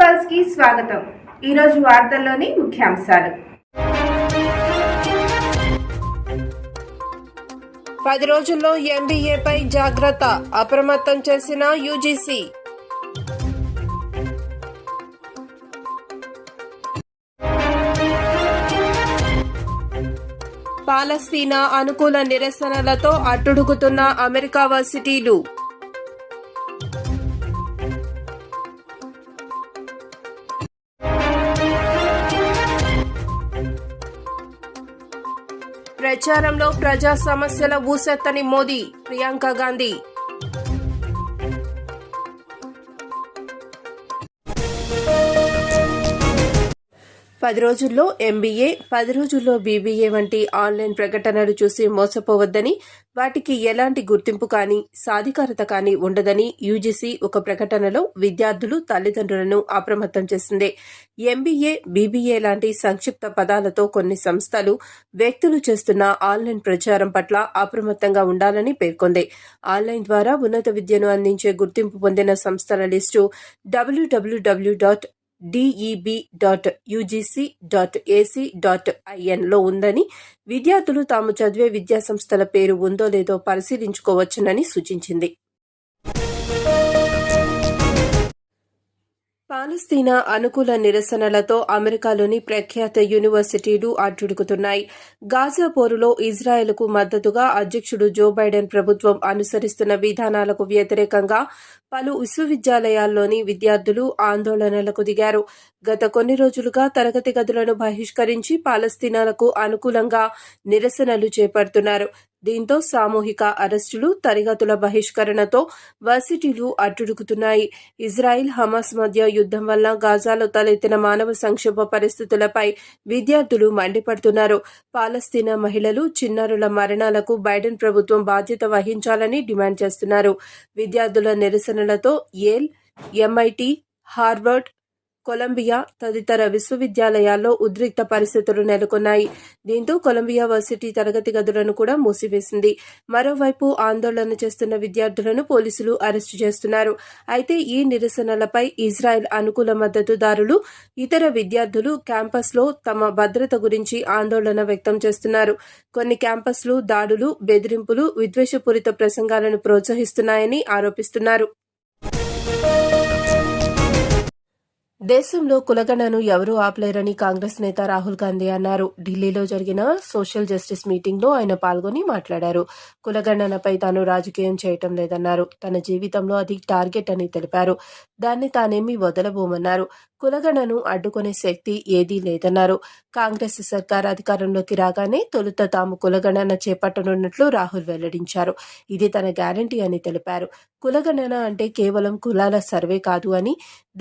పల్స్కి స్వాగతం. ఈరోజు వార్తల్లోని ముఖ్యాంశాలు. పది రోజుల్లో ఎంబీఏపై జాగ్రత్త అప్రమత్తం చేసిన యూజీసీ పాలస్తీనా అనుకూల నిరసనలతో అట్టుడుగుతున్న అమెరికా వర్సిటీలు. ప్రచారంలో ప్రజా సమస్యల ఊసెత్తని మోదీ ప్రియాంక గాంధీ. పది రోజుల్లో ఎంబీఏ పది రోజుల్లో బీబీఏ వంటి ఆన్లైన్ ప్రకటనలు చూసి మోసపోవద్దని వాటికి ఎలాంటి గుర్తింపు కానీ సాధికారత కానీ ఉండదని యూజీసీ ఒక ప్రకటనలో విద్యార్థులు తల్లిదండ్రులను అప్రమత్తం చేసింది. ఎంబీఏ బీబీఏ లాంటి సంక్షిప్త పదాలతో కొన్ని సంస్థలు వ్యక్తులు చేస్తున్న ఆన్లైన్ ప్రచారం పట్ల అప్రమత్తంగా ఉండాలని పేర్కొంది. ఆన్లైన్ ద్వారా ఉన్నత విద్యను అందించే గుర్తింపు పొందిన సంస్థల list WWW dot DEB dot UGC dot AC dot ఐఎన్లో ఉందని విద్యార్థులు తాము చదివే విద్యాసంస్థల పేరు ఉందో లేదో పరిశీలించుకోవచ్చునని సూచించింది. పాలస్తీనా అనుకూల నిరసనలతో అమెరికాలోని ప్రఖ్యాత యూనివర్సిటీలు అడ్డుడుకుతున్నాయి. గాజా పోరులో ఇజ్రాయెల్కు మద్దతుగా అధ్యక్షుడు జో బైడెన్ ప్రభుత్వం అనుసరిస్తున్న విధానాలకు వ్యతిరేకంగా పలు విశ్వవిద్యాలయాల్లోని విద్యార్థులు ఆందోళనలకు దిగారు. గత కొన్ని రోజులుగా తరగతి గదులను బహిష్కరించి పాలస్తీనాలకు అనుకూలంగా నిరసనలు చేపడుతున్నారు. దీంతో సామూహిక అరెస్టులు తరగతుల బహిష్కరణతో వర్సిటీలు అట్టుడుకుతున్నాయి ఇజ్రాయిల్ హమాస్ మధ్య యుద్ధం వల్ల గాజాలో తలెత్తిన మానవ సంక్షోభ పరిస్థితులపై విద్యార్థులు మండిపడుతున్నారు. పాలస్తీనా మహిళలు చిన్నారుల మరణాలకు బైడెన్ ప్రభుత్వం బాధ్యత వహించాలని డిమాండ్ చేస్తున్నారు. విద్యార్థుల నిరసనలతో ఏల్ ఎంఐటి హార్వర్డ్ కొలంబియా తదితర విశ్వవిద్యాలయాల్లో ఉద్రిక్త పరిస్థితులు నెలకొన్నాయి. దీంతో కొలంబియా వర్సిటీ తరగతి గదులను కూడా మూసివేసింది. మరోవైపు ఆందోళన చేస్తున్న విద్యార్థులను పోలీసులు అరెస్టు చేస్తున్నారు. అయితే ఈ నిరసనలపై ఇజ్రాయెల్ అనుకూల మద్దతుదారులు ఇతర విద్యార్థులు క్యాంపస్లో తమ భద్రత గురించి ఆందోళన వ్యక్తం చేస్తున్నారు. కొన్ని క్యాంపస్లు దాడులు బెదిరింపులు విద్వేషపూరిత ప్రసంగాలను ప్రోత్సహిస్తున్నాయని ఆరోపిస్తున్నారు. దేశంలో కులగణను ఎవరూ ఆపలేరని కాంగ్రెస్ నేత రాహుల్ గాంధీ అన్నారు. ఢిల్లీలో జరిగిన సోషల్ జస్టిస్ మీటింగ్లో ఆయన పాల్గొని మాట్లాడారు. కులగణనపై తాను రాజకీయం చేయటం లేదన్నారు. తన జీవితంలో అది టార్గెట్ అని తెలిపారు. దాన్ని తానేమీ వదలబోమన్నారు. కులగణను అడ్డుకునే శక్తి ఏదీ లేదన్నారు. కాంగ్రెస్ సర్కార్ అధికారంలోకి రాగానే తొలుత తాము కులగణన చేపట్టనున్నట్లు రాహుల్ వెల్లడించారు. ఇది తన గ్యారంటీ అని తెలిపారు. కులగణన అంటే కేవలం కులాల సర్వే కాదు అని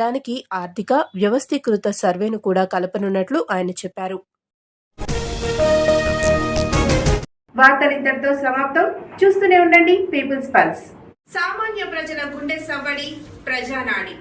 దానికి ఆర్థిక వ్యవస్థీకృత సర్వేను కూడా కలపనున్నట్లు ఆయన చెప్పారు. వార్తలు ఇంతటితో సమాప్తం. చూస్తూనే ఉండండి పీపుల్స్ పల్స్. సామాన్య ప్రజల గుండె సవ్వడి ప్రజానాడి.